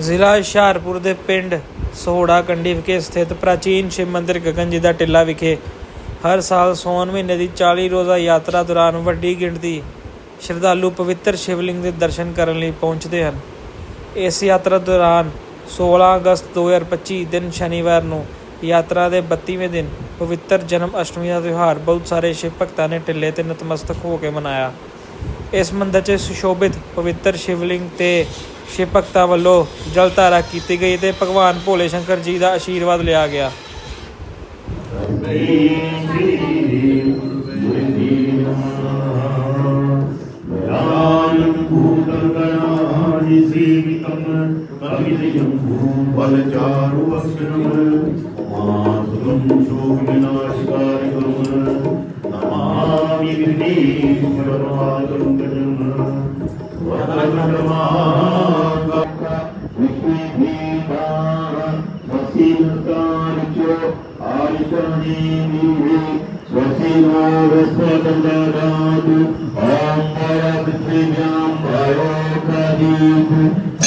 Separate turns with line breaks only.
ਜ਼ਿਲ੍ਹਾ ਹੁਸ਼ਿਆਰਪੁਰ ਦੇ ਪਿੰਡ ਸੋਹੜਾ ਕੰਡੀ ਵਿਖੇ ਸਥਿਤ ਪ੍ਰਾਚੀਨ ਸ਼ਿਵ ਮੰਦਿਰ ਗਗਨ ਜੀ ਦਾ ਟਿੱਲਾ ਵਿਖੇ ਹਰ ਸਾਲ ਸੌਣ ਮਹੀਨੇ ਦੀ 40 ਰੋਜ਼ਾ ਯਾਤਰਾ ਦੌਰਾਨ ਵੱਡੀ ਗਿਣਤੀ ਸ਼ਰਧਾਲੂ ਪਵਿੱਤਰ ਸ਼ਿਵਲਿੰਗ ਦੇ ਦਰਸ਼ਨ ਕਰਨ ਲਈ ਪਹੁੰਚਦੇ ਹਨ। ਇਸ ਯਾਤਰਾ ਦੌਰਾਨ 16 ਅਗਸਤ 2025 ਦਿਨ ਸ਼ਨੀਵਾਰ ਨੂੰ ਯਾਤਰਾ ਦੇ 32ਵੇਂ ਦਿਨ ਪਵਿੱਤਰ ਜਨਮ ਅਸ਼ਟਮੀ ਦਾ ਤਿਉਹਾਰ ਬਹੁਤ ਸਾਰੇ ਸ਼ਿਵ ਭਗਤਾਂ ਨੇ ਟਿੱਲੇ ਤੇ ਨਤਮਸਤਕ ਹੋ ਕੇ ਮਨਾਇਆ। ਇਸ ਮੰਦਰ 'ਚ ਸੁਸ਼ੋਭਿਤ ਪਵਿੱਤਰ ਸ਼ਿਵਲਿੰਗ ਤੇ ਸ਼ਿਵ ਭਗਤਾਂ ਵੱਲੋਂ ਜਲ ਧਾਰਾ ਕੀਤੀ ਗਈ ਤੇ ਭਗਵਾਨ ਭੋਲੇ ਸ਼ੰਕਰ ਜੀ ਦਾ ਆਸ਼ੀਰਵਾਦ ਲਿਆ ਗਿਆ।
चारु वसिमकारो आयुषे वसिमो वसन्दु्या प्रयो कीतु